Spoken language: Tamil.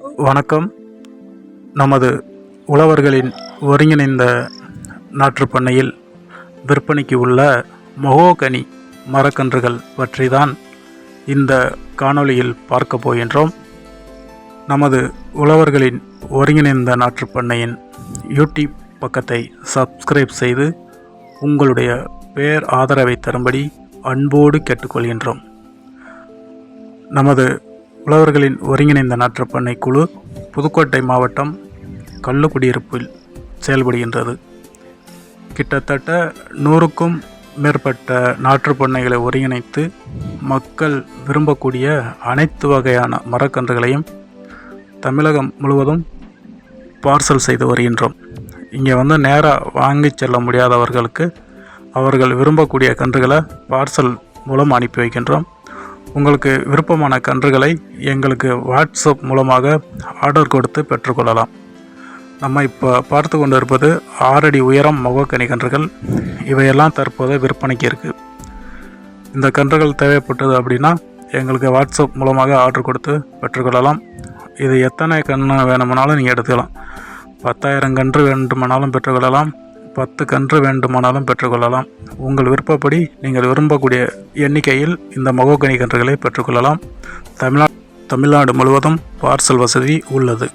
வணக்கம். நமது உழவர்களின் ஒருங்கிணைந்த நாற்றுப்பண்ணையில் விற்பனைக்கு உள்ள மொகோகனி மரக்கன்றுகள் பற்றி தான் இந்த காணொளியில் பார்க்க போகின்றோம். நமது உழவர்களின் ஒருங்கிணைந்த நாற்றுப்பண்ணையின் யூடியூப் பக்கத்தை சப்ஸ்கிரைப் செய்து உங்களுடைய பேர் ஆதரவை தரும்படி அன்போடு கேட்டுக்கொள்கின்றோம். நமது உழவர்களின் ஒருங்கிணைந்த நாற்றுப்பண்ணை குழு புதுக்கோட்டை மாவட்டம் கள்ளுக்குடியிருப்பில் செயல்படுகின்றது. கிட்டத்தட்ட நூறுக்கும் மேற்பட்ட நாற்றுப்பண்ணைகளை ஒருங்கிணைத்து மக்கள் விரும்பக்கூடிய அனைத்து வகையான மரக்கன்றுகளையும் தமிழகம் முழுவதும் பார்சல் செய்து வருகின்றோம். இங்கே வந்து நேராக வாங்கி செல்ல முடியாதவர்களுக்கு அவர்கள் விரும்பக்கூடிய கன்றுகளை பார்சல் மூலம் அனுப்பி வைக்கின்றோம். உங்களுக்கு விருப்பமான கன்றுகளை எங்களுக்கு வாட்ஸ்அப் மூலமாக ஆர்டர் கொடுத்து பெற்றுக்கொள்ளலாம். நம்ம இப்போ பார்த்து கொண்டு இருப்பது ஆறடி உயரம் மகோக்கனி கன்றுகள். இவையெல்லாம் தற்போது விற்பனைக்கு இருக்குது இந்த கன்றுகள் தேவைப்பட்டது அப்படின்னா எங்களுக்கு வாட்ஸ்அப் மூலமாக ஆர்டர் கொடுத்து பெற்றுக்கொள்ளலாம். இது எத்தனை கன்று வேணுமானாலும் நீங்கள் எடுத்துக்கலாம். பத்தாயிரம் கன்று வேண்டுமானாலும் பெற்றுக்கொள்ளலாம். பத்து கன்று வேண்டுமானாலும் பெற்றுக்கொள்ளலாம். உங்கள் விருப்பப்படி நீங்கள் விரும்பக்கூடிய எண்ணிக்கையில் இந்த மகோகனி கன்றுகளை பெற்றுக்கொள்ளலாம். தமிழ்நா தமிழ்நாடு முழுவதும் பார்சல் வசதி உள்ளது.